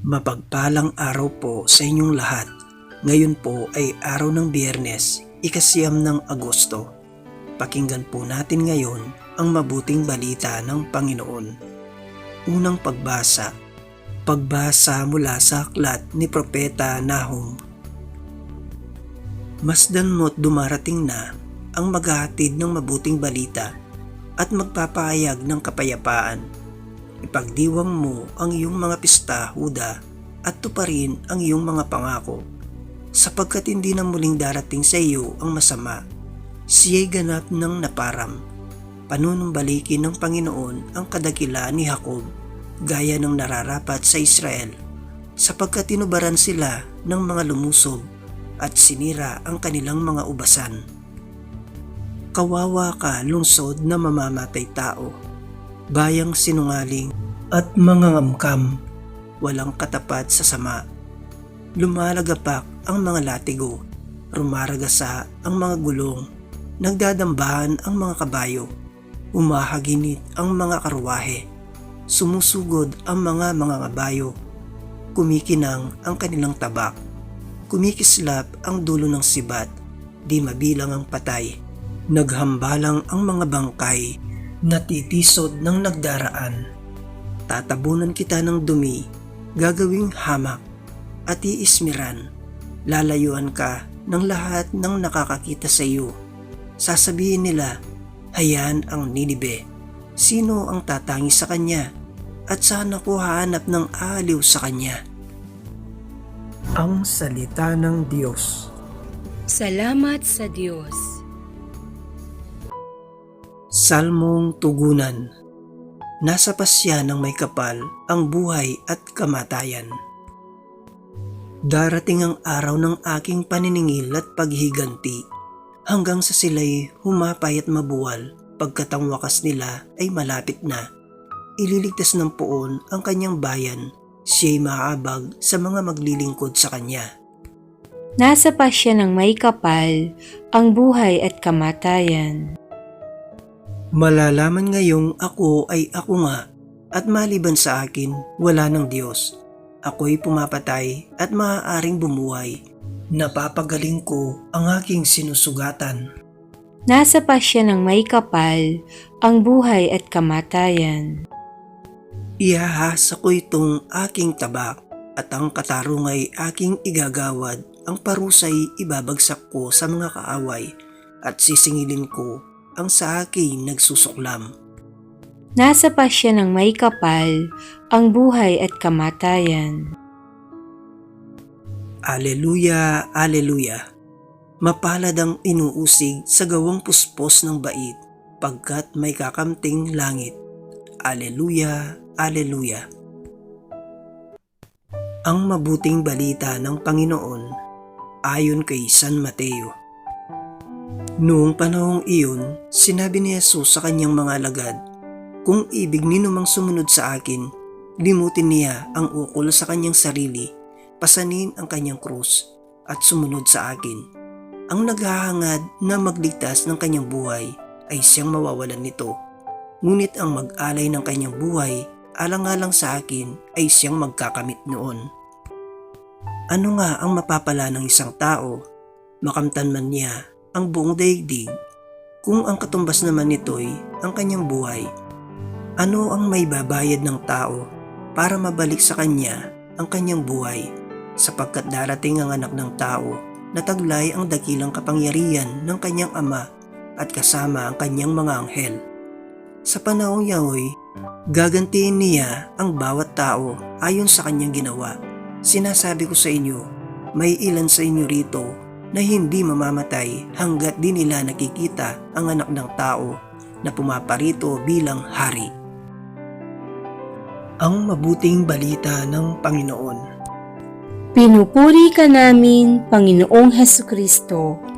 Mapagpalang araw po sa inyong lahat. Ngayon po ay araw ng biyernes, ikasiyam ng Agosto. Pakinggan po natin ngayon ang mabuting balita ng Panginoon. Unang pagbasa. Pagbasa mula sa aklat ni Propeta Nahum. Masdan mo't dumarating na ang maghahatid ng mabuting balita at magpapahayag ng kapayapaan Ipagdiwang mo ang iyong mga pista, Huda, at tuparin ang iyong mga pangako. Sapagkat hindi na muling darating sa iyo ang masama, siya'y ganap ng naparam. Panunumbalikin ng Panginoon ang kadakila ni Jacob, gaya ng nararapat sa Israel, sapagkat tinubaran sila ng mga lumusob at sinira ang kanilang mga ubasan. Kawawa ka lungsod na mamamatay tao bayang sinungaling at mga ngamkam, walang katapat sa sama. Lumalagapak ang mga latigo, rumaragasa ang mga gulong, nagdadambahan ang mga kabayo, umahaginit ang mga karwahe, sumusugod ang mga mga kabayo, kumikinang ang kanilang tabak, kumikislap ang dulo ng sibat, di mabilang ang patay, naghambalang ang mga bangkay, natitisod ng nagdaraan. Tatabunan kita ng dumi, gagawing hamak, at iismiran. Lalayuan ka ng lahat ng nakakakita sa iyo. Sasabihin nila, hayan ang Ninibe. Sino ang tatangi sa kanya? At saan ako hahanap ng aliw sa kanya? Ang Salita ng Diyos Salamat sa Diyos. Salmong Tugunan Nasa pasya ng may kapal ang buhay at kamatayan. Darating ang araw ng aking paniningil at paghiganti hanggang sa sila'y humapay at mabuwal pagkat ang wakas nila ay malapit na. Ililigtas ng poon ang kanyang bayan, siya'y maabag sa mga maglilingkod sa kanya. Nasa pasya ng may kapal ang buhay at kamatayan. Malalaman ngayong ako ay ako nga at maliban sa akin wala ng Diyos. Ako'y pumapatay at maaaring bumuhay. Napapagaling ko ang aking sinusugatan. Nasa pasya ng may kapal ang buhay at kamatayan. Iahasa ko itong aking tabak at ang katarong ay aking igagawad. Ang parusay ibabagsak ko sa mga kaaway at sisingilin ko ang sa akin nagsusuklam. Nasa pasya ng may kapal ang buhay at kamatayan. Aleluya, Aleluya. Mapalad ang inuusig sa gawang puspos ng bait, pagkat may kakamting langit. Aleluya, Aleluya. Ang mabuting balita ng Panginoon ayon kay San Mateo. Noong panahong iyon, sinabi ni Jesus sa kanyang mga alagad, Kung ibig ninumang sumunod sa akin, limutin niya ang ukol sa kanyang sarili, pasanin ang kanyang krus, at sumunod sa akin. Ang naghahangad na magligtas ng kanyang buhay ay siyang mawawalan nito. Ngunit ang mag-alay ng kanyang buhay alang-alang sa akin ay siyang magkakamit noon. Ano nga ang mapapala ng isang tao? Makamtan man niya ang buong daigdig kung ang katumbas naman nito'y ang kanyang buhay. Ano ang may babayad ng tao para mabalik sa kanya ang kanyang buhay sapagkat darating ang anak ng tao na taglay ang dakilang kapangyarihan ng kanyang ama at kasama ang kanyang mga anghel. Sa panahong yaoy, gagantiin niya ang bawat tao ayon sa kanyang ginawa. Sinasabi ko sa inyo, may ilan sa inyo rito na hindi mamamatay hanggat di nila nakikita ang anak ng tao na pumaparito bilang hari. Ang mabuting balita ng Panginoon. Pinupuri ka namin, Panginoong Heso Kristo.